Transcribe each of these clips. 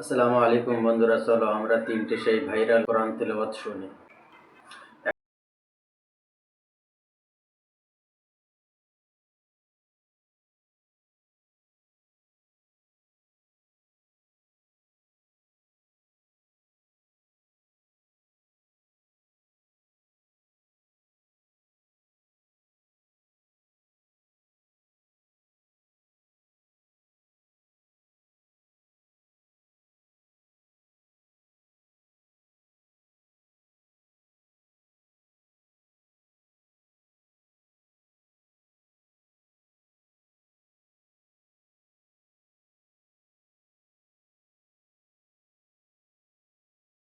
আসসালামু আলাইকুম বন্ধুরা চলো আমরা তিনটে সেই ভাইরাল কোরআন তেলাওয়াত শুনি।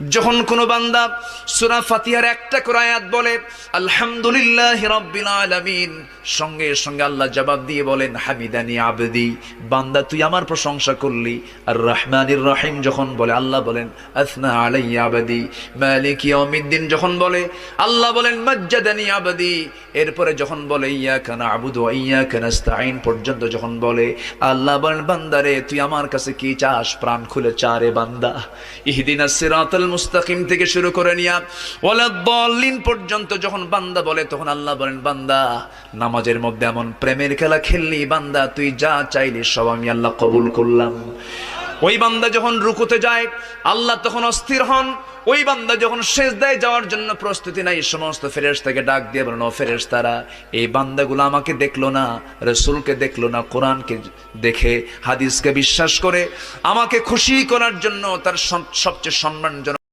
যখন কোনো বান্দা সূরা ফাতিহার একটা করে আয়াত বলে, আলহামদুলিল্লাহ রাব্বিল আলামিন সঙ্গে সঙ্গে আল্লাহ জবাব দিয়ে বলেন, হামিদানি আবদি বান্দা, তুই আমার প্রশংসা করলি আর রহমানির রহিম যখন বলে, আল্লাহ বলেন, আসনা আলাইয়া আবদি মালিক ইয়াউমিদ্দিন যখন বলে, আল্লাহ বলেন, মাজ্জাদানি আবদি এরপরে যখন বলে, ইয়াকা নাবুদু ওয়া ইয়াকা নাস্তাঈন পর্যন্ত যখন বলে, আল্লাহ বলেন বান্দারে তুই আমার কাছে কি চাস? প্রাণ খুলে চারে বান্দা। ইহদিনাস সিরাতাল মুস্তাকিম থেকে শুরু করে নিয়া ওয়ালাদ-দাল্লিন পর্যন্ত যখন বান্দা বলে, তখন আল্লাহ বলেন, বান্দা, নামাজের মধ্যে এমন প্রেমের খেলা খেললি, বান্দা, তুই যা চাইলি সব আমি আল্লাহ কবুল করলাম। ওই বান্দা যখন রুকুতে যায়, আল্লাহ তখন অস্থির হন। ওই বান্দা যখন শেষ দেয় যাওয়ার জন্য প্রস্তুতি নাই সমস্ত ফেরেস থেকে ডাক দিয়ে বলেন, ও ফেরেস তারা এই বান্দাগুলো আমাকে দেখল না, রসুলকে দেখল না, কোরআনকে দেখে, হাদিসকে বিশ্বাস করে, আমাকে খুশি করার জন্য তার সবচেয়ে সম্মানজনক